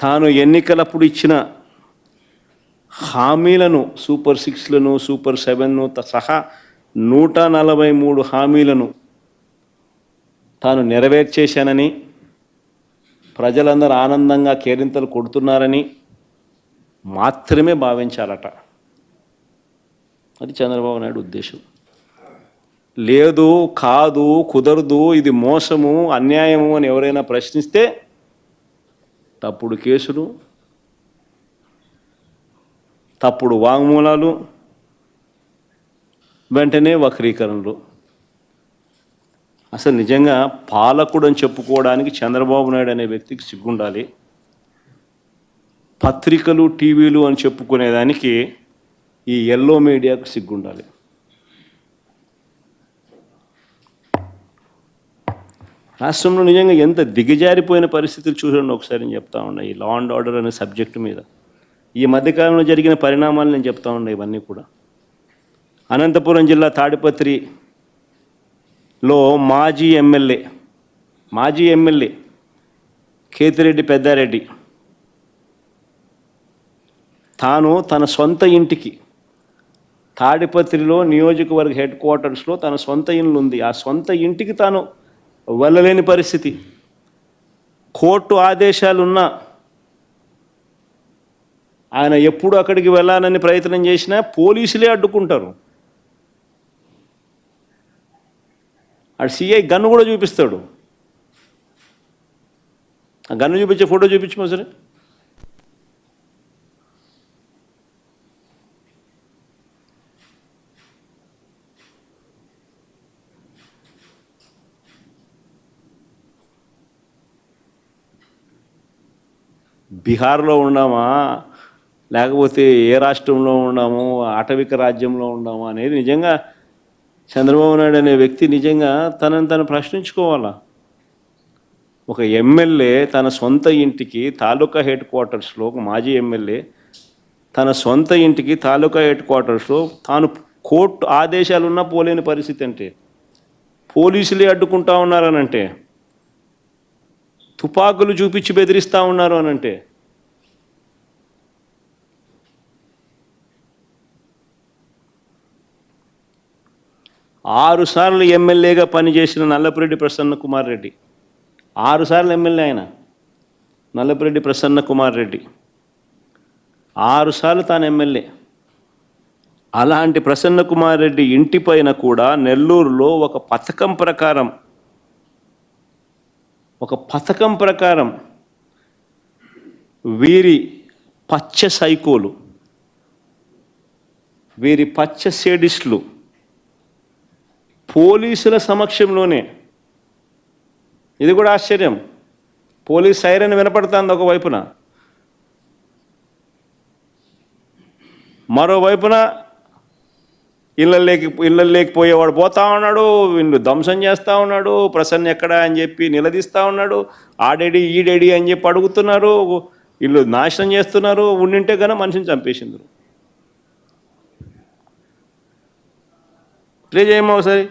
తాను ఎన్నికలప్పుడు ఇచ్చిన హామీలను సూపర్ సిక్స్లను సూపర్ సెవెన్ను త- సహా నూట నలభై మూడు హామీలను తాను నెరవేర్చేశానని ప్రజలందరూ ఆనందంగా కేరింతలు కొడుతున్నారని మాత్రమే భావించాలట. అది చంద్రబాబు నాయుడు ఉద్దేశం. లేదు కాదు కుదరదు ఇది మోసము అన్యాయము అని ఎవరైనా ప్రశ్నిస్తే తప్పుడు కేసులు తప్పుడు వాంగ్మూలాలు వెంటనే వక్రీకరణలు. అసలు నిజంగా పాలకుడు అని చెప్పుకోవడానికి చంద్రబాబు నాయుడు అనే వ్యక్తికి సిగ్గుండాలి. పత్రికలు టీవీలు అని చెప్పుకునేదానికి ఈ ఎల్లో మీడియాకు సిగ్గుండాలి. రాష్ట్రంలో నిజంగా ఎంత దిగజారిపోయిన పరిస్థితులు చూడండి ఒకసారి నేను చెప్తా ఉన్నా. ఈ లా అండ్ ఆర్డర్ అనే సబ్జెక్టు మీద. ఈ మధ్యకాలంలో జరిగిన పరిణామాలు నేను చెప్తా ఉన్నా ఇవన్నీ కూడా. అనంతపురం జిల్లా తాడిపత్రిలో మాజీ ఎమ్మెల్యే మాజీ ఎమ్మెల్యే కేతిరెడ్డి పెద్దారెడ్డి తాను తన సొంత ఇంటికి తాడిపత్రిలో నియోజకవర్గ హెడ్ క్వార్టర్స్లో తన సొంత ఇల్లు ఉంది. ఆ సొంత ఇంటికి తాను వెళ్ళలేని పరిస్థితి. కోర్టు ఆదేశాలున్నా ఆయన ఎప్పుడు అక్కడికి వెళ్ళాలని ప్రయత్నం చేసినా పోలీసులే అడ్డుకుంటారు. ఆ సిఐ గన్ను కూడా చూపిస్తాడు. ఆ గన్ను చూపించే ఫోటో చూపించమో సరే? బీహార్లో ఉన్నామా? లేకపోతే ఏ రాష్ట్రంలో ఉన్నాము? ఆటవిక రాజ్యంలో ఉన్నామా? అనేది నిజంగా చంద్రబాబు నాయుడు అనే వ్యక్తి నిజంగా తనని తను ప్రశ్నించుకోవాలా? ఒక ఎమ్మెల్యే తన సొంత ఇంటికి తాలూకా హెడ్ క్వార్టర్స్లో ఒక మాజీ ఎమ్మెల్యే తన సొంత ఇంటికి తాలూకా హెడ్ క్వార్టర్స్లో తాను కోర్టు ఆదేశాలు ఉన్నా పోలేని పరిస్థితి అంటే పోలీసులే అడ్డుకుంటా ఉన్నారనంటే తుపాకులు చూపించి బెదిరిస్తూ ఉన్నారు అని అంటే. ఆరుసార్లు ఎమ్మెల్యేగా పనిచేసిన నల్లపురెడ్డి ప్రసన్న కుమార్ రెడ్డి. ఆరుసార్లు ఎమ్మెల్యే ఆయన. నల్లపురెడ్డి ప్రసన్న కుమార్ రెడ్డి. ఆరుసార్లు తాను ఎమ్మెల్యే. అలాంటి ప్రసన్న కుమార్ రెడ్డి ఇంటి పైన కూడా నెల్లూరులో ఒక పథకం ప్రకారం ఒక పథకం ప్రకారం వీరి పచ్చ సైకోలు వీరి పచ్చ సేడిస్టులు పోలీసుల సమక్షంలోనే. ఇది కూడా ఆశ్చర్యం. పోలీస్ సైరన్ వినపడుతుంది ఒకవైపున మరోవైపున ఇళ్ళల్లోకి ఇళ్ళల్లోకి పోయేవాడు పోతా ఉన్నాడు వీళ్ళు ధ్వంసం చేస్తూ ఉన్నాడు ప్రసన్న ఎక్కడ అని చెప్పి నిలదీస్తూ ఉన్నాడు ఆడేడి ఈడేడి అని చెప్పి అడుగుతున్నారు వీళ్ళు నాశనం చేస్తున్నారు ఉండింటే కనుక మనిషిని చంపేసిండ్రు. ప్లే చేయమో ఒకసారి.